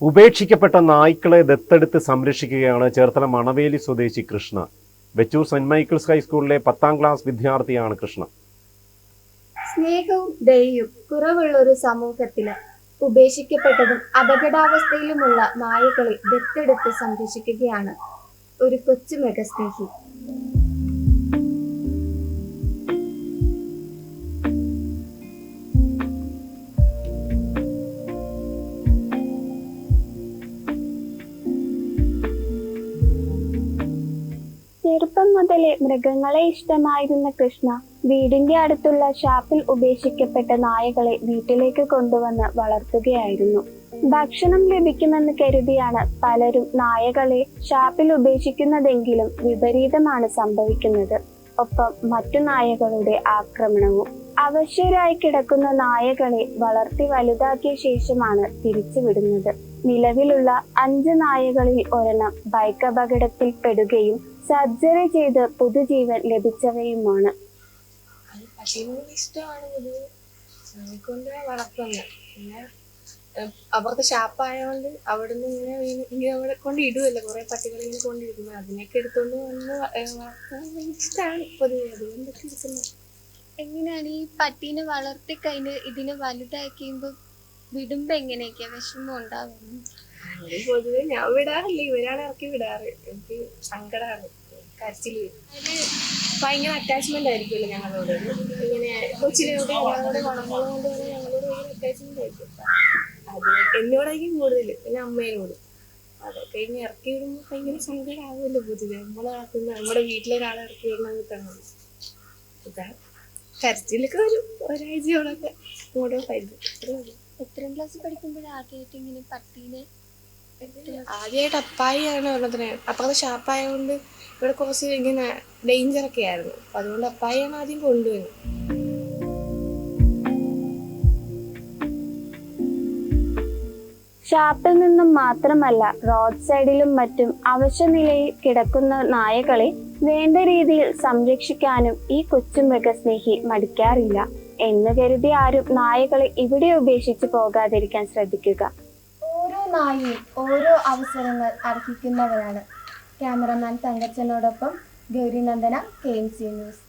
ഉപേക്ഷിക്കപ്പെട്ട നായ്ക്കളെ ദത്തെടുത്ത് സംരക്ഷിക്കുകയാണ് ചേർത്തല മണവേലി സ്വദേശി കൃഷ്ണ. വെച്ചൂർ സെന്റ് മൈക്കിൾസ് ഹൈസ്കൂളിലെ പത്താം ക്ലാസ് വിദ്യാർത്ഥിയാണ് കൃഷ്ണ. സ്നേഹവും ദയയും കുറവുള്ള ഒരു സമൂഹത്തിന് ഉപേക്ഷിക്കപ്പെട്ടതും അപകടാവസ്ഥയിലുമുള്ള നായകളെ ദത്തെടുത്ത് സംരക്ഷിക്കുകയാണ് ഒരു കൊച്ചു മൃഗസ്നേഹി. ചെറുപ്പം മുതലേ മൃഗങ്ങളെ ഇഷ്ടമായിരുന്ന കൃഷ്ണ വീടിന്റെ അടുത്തുള്ള ഷാപ്പിൽ ഉപേക്ഷിക്കപ്പെട്ട നായകളെ വീട്ടിലേക്ക് കൊണ്ടുവന്ന് വളർത്തുകയായിരുന്നു. ഭക്ഷണം ലഭിക്കുമെന്ന് കരുതിയാണ് പലരും നായകളെ ഷാപ്പിൽ ഉപേക്ഷിക്കുന്നതെങ്കിലും വിപരീതമാണ് സംഭവിക്കുന്നത്. ഒപ്പം മറ്റു നായകളുടെ ആക്രമണവും. അവശ്യരായി കിടക്കുന്ന നായകളെ വളർത്തി വലുതാക്കിയ ശേഷമാണ് തിരിച്ചുവിടുന്നത്. നിലവിലുള്ള അഞ്ച് നായകളിൽ ഒരെണ്ണം ബൈക്ക് അപകടത്തിൽ പെടുകയും സർജറി ചെയ്ത് പുതുജീവൻ ലഭിച്ചവയുമാണ്. അവർക്ക് ഇഷ്ടമാണ് പൊതുവെ കൊണ്ട് അവിടുന്ന് ഇങ്ങനെ ഇങ്ങനെ അവിടെ കൊണ്ട് ഇടുമല്ലോ കുറെ പട്ടികളിങ്ങനെ ഇങ്ങനെ കൊണ്ടിരിക്കുന്നു അതിനൊക്കെ എടുത്തോണ്ട് വന്ന് വളർത്താൻ ഇഷ്ടമാണ് പൊതുവെ. അതുകൊണ്ടൊക്കെ എടുക്കുന്നത് എങ്ങനെയാണ് ഈ പട്ടീനെ വളർത്തി കഴിഞ്ഞ് ഇതിനെ വലുതാക്കിയുമ്പോ വിടുമ്പോ എങ്ങനെയൊക്കെയാ വിഷമം ഉണ്ടാവുന്നു പൊതുവെ ഞാൻ വിടാറില്ല. ഇവരാണ് ഇറക്കി വിടാറ്. എനിക്ക് സങ്കടമാണ് കരച്ചിൽ. ഭയങ്കര അറ്റാച്ച്മെന്റ് ആയിരിക്കുമല്ലോ ഞങ്ങളോട്. ഇങ്ങനെ കൊച്ചിനോട് ഞങ്ങളോട് വളർന്നത് കൊണ്ട് തന്നെ ഞങ്ങളോട് ഭയങ്കര അറ്റാച്ച്മെന്റ് ആയിരിക്കും. അത് എന്നോടായിരിക്കും കൂടുതൽ. പിന്നെ അമ്മേനോട്. അതൊക്കെ ഇനി ഇറക്കി വിടുമ്പോൾ ഭയങ്കര സങ്കടമാവുമല്ലോ പൊതുവെ. നമ്മളെ വളർത്തുന്ന നമ്മുടെ വീട്ടിലൊരാളെ ഇറക്കി വിടണം കിട്ടണം ഇതാ. കരച്ചിലൊക്കെ വരും. ഒരാഴ്ചയോളൊക്കെ മൂഡ് ഓഫ് അത്രേ ഉള്ളൂ. എത്രാം ക്ലാസ് പഠിക്കുമ്പോഴാണ് ആദ്യമായിട്ട് ഇങ്ങനെ പട്ടീനെ ആദ്യമായിട്ട് അപ്പായിയാണ് ഒരെണ്ണത്തിന് അപ്പുറത്തെ ഷാപ്പായതുകൊണ്ട് ഇവിടെ കുറച്ച് ഇങ്ങനെ ഡേഞ്ചറൊക്കെ ആയിരുന്നു. അതുകൊണ്ട് അപ്പായിയാണ് ആദ്യം കൊണ്ടുവരുന്നത്. ഷാപ്പിൽ നിന്നും മാത്രമല്ല റോഡ് സൈഡിലും മറ്റും അവശനിലയിൽ കിടക്കുന്ന നായകളെ വേണ്ട രീതിയിൽ സംരക്ഷിക്കാനും ഈ കൊച്ചു മൃഗസ്നേഹി മടിക്കാറില്ല എന്ന് കരുതി ആരും നായകളെ ഇവിടെ ഉപേക്ഷിച്ച് പോകാതിരിക്കാൻ ശ്രദ്ധിക്കുക. ഓരോ നായയും ഓരോ അവസരങ്ങൾ അർഹിക്കുന്നവരാണ്. Cameraman തങ്കച്ചനോടൊപ്പം Gaurinandana K M C news.